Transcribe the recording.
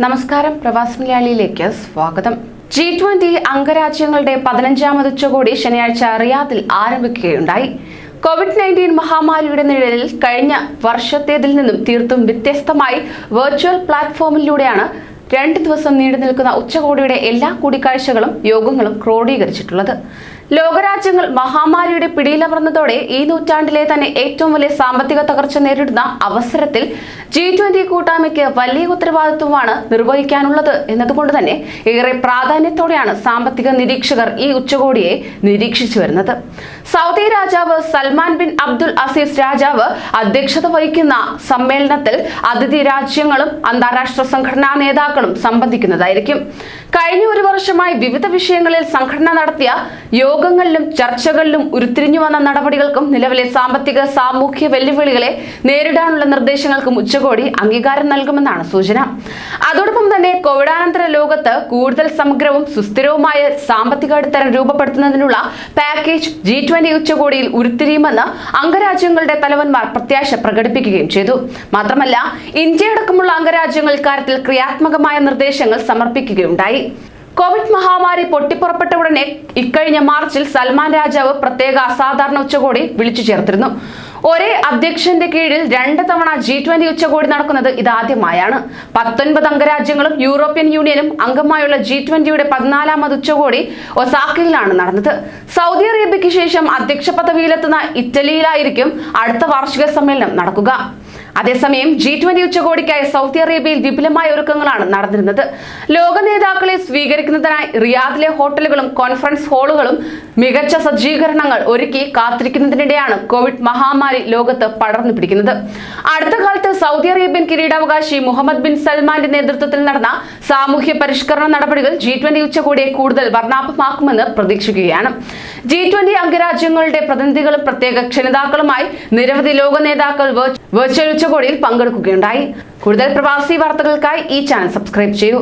നമസ്കാരം. പ്രവാസ് മലയാളിയിലേക്ക് സ്വാഗതം. G twenty അംഗരാജ്യങ്ങളുടെ പതിനഞ്ചാമത് ഉച്ചകോടി ശനിയാഴ്ച റിയാദിൽ ആരംഭിക്കുകയുണ്ടായി. കോവിഡ് നയന്റീൻ മഹാമാരിയുടെ നിഴലിൽ കഴിഞ്ഞ വർഷത്തേതിൽ നിന്നും തീർത്തും വ്യത്യസ്തമായി വെർച്വൽ പ്ലാറ്റ്ഫോമിലൂടെയാണ് രണ്ട് ദിവസം നീണ്ടു നിൽക്കുന്ന ഉച്ചകോടിയുടെ എല്ലാ കൂടിക്കാഴ്ചകളും യോഗങ്ങളും ക്രോഡീകരിച്ചിട്ടുള്ളത്. ലോകരാജ്യങ്ങൾ മഹാമാരിയുടെ പിടിയിലമർന്നതോടെ ഈ നൂറ്റാണ്ടിലെ തന്നെ ഏറ്റവും വലിയ സാമ്പത്തിക തകർച്ച നേരിടുന്ന അവസരത്തിൽ ജി ട്വന്റി കൂട്ടായ്മയ്ക്ക് വലിയ ഉത്തരവാദിത്വമാണ് നിർവഹിക്കാനുള്ളത് എന്നതുകൊണ്ട് തന്നെ ഏറെ പ്രാധാന്യത്തോടെയാണ് സാമ്പത്തിക നിരീക്ഷകർ ഈ ഉച്ചകോടിയെ നിരീക്ഷിച്ചു വരുന്നത്. സൗദി രാജാവ് സൽമാൻ ബിൻ അബ്ദുൽ അസീസ് രാജാവ് അധ്യക്ഷത വഹിക്കുന്ന സമ്മേളനത്തിൽ അതിഥി രാജ്യങ്ങളും അന്താരാഷ്ട്ര സംഘടനാ നേതാക്കളും സംബന്ധിക്കുന്നതായിരിക്കും. കഴിഞ്ഞ ഒരു വർഷമായി വിവിധ വിഷയങ്ങളിൽ സംഘടന നടത്തിയ യോഗങ്ങളിലും ചർച്ചകളിലും ഉരുത്തിരിഞ്ഞു വന്ന നടപടികൾക്കും നിലവിലെ സാമ്പത്തിക സാമൂഹ്യ വെല്ലുവിളികളെ നേരിടാനുള്ള നിർദ്ദേശങ്ങൾക്കും ഉച്ചകോടി അംഗീകാരം നൽകുമെന്നാണ് സൂചന. അതോടൊപ്പം തന്നെ കോവിഡാനന്തര ലോകത്ത് കൂടുതൽ സമഗ്രവും സുസ്ഥിരവുമായ സാമ്പത്തിക അടിത്തരം രൂപപ്പെടുത്തുന്നതിനുള്ള പാക്കേജ് ജി ട്വന്റി ഉച്ചകോടിയിൽ ഉരുത്തിരിയുമെന്ന് അംഗരാജ്യങ്ങളുടെ തലവന്മാർ പ്രത്യാശ പ്രകടിപ്പിക്കുകയും ചെയ്തു. മാത്രമല്ല ഇന്ത്യയടക്കമുള്ള അംഗരാജ്യങ്ങൾ ഇക്കാര്യത്തിൽ ക്രിയാത്മകമായ നിർദ്ദേശങ്ങൾ സമർപ്പിക്കുകയുണ്ടായി. കോവിഡ് മഹാമാരി പൊട്ടിപ്പുറപ്പെട്ട ഉടനെ ഇക്കഴിഞ്ഞ മാർച്ചിൽ സൽമാൻ രാജാവ് പ്രത്യേക അസാധാരണ ഉച്ചകോടി വിളിച്ചു ചേർത്തിരുന്നു. ഒരേ അധ്യക്ഷന്റെ കീഴിൽ രണ്ട് തവണ ജി ട്വന്റി ഉച്ചകോടി നടക്കുന്നത് ഇതാദ്യമായാണ്. പത്തൊൻപത് അംഗരാജ്യങ്ങളും യൂറോപ്യൻ യൂണിയനും അംഗമായുള്ള ജി ട്വന്റിയുടെ പതിനാലാമത് ഉച്ചകോടി ഒസാക്കയിലാണ് നടന്നത്. സൗദി അറേബ്യയ്ക്ക് ശേഷം അധ്യക്ഷ പദവിയിലെത്തുന്ന ഇറ്റലിയിലായിരിക്കും അടുത്ത വാർഷിക സമ്മേളനം നടക്കുക. അതേസമയം ജി ട്വന്റി ഉച്ചകോടിക്കായി സൗദി അറേബ്യയിൽ വിപുലമായ ഒരുക്കങ്ങളാണ് നടന്നിരുന്നത്. ലോക നേതാക്കളെ സ്വീകരിക്കുന്നതിനായി റിയാദിലെ ഹോട്ടലുകളും കോൺഫറൻസ് ഹാളുകളും മികച്ച സജ്ജീകരണങ്ങൾ ഒരുക്കി കാത്തിരിക്കുന്നതിനിടെയാണ് കോവിഡ് മഹാമാരി ലോകത്ത് പടർന്നു പിടിക്കുന്നത്. അടുത്ത കാലത്ത് സൗദി അറേബ്യൻ കിരീടാവകാശി മുഹമ്മദ് ബിൻ സൽമാന്റെ നേതൃത്വത്തിൽ നടന്ന സാമൂഹ്യ പരിഷ്കരണ നടപടികൾ ജി ട്വന്റി ഉച്ചകോടിയെ കൂടുതൽ വർണാഭമാക്കുമെന്ന് പ്രതീക്ഷിക്കുകയാണ്. ജി ട്വന്റി അംഗരാജ്യങ്ങളുടെ പ്രതിനിധികളും പ്രത്യേക ക്ഷണിതാക്കളുമായി നിരവധി ലോക നേതാക്കൾ വെർച്വൽ ഉച്ചകോടിയിൽ പങ്കെടുക്കുകയുണ്ടായി. കൂടുതൽ പ്രവാസി വാർത്തകൾക്കായി ഈ ചാനൽ സബ്സ്ക്രൈബ് ചെയ്യൂ.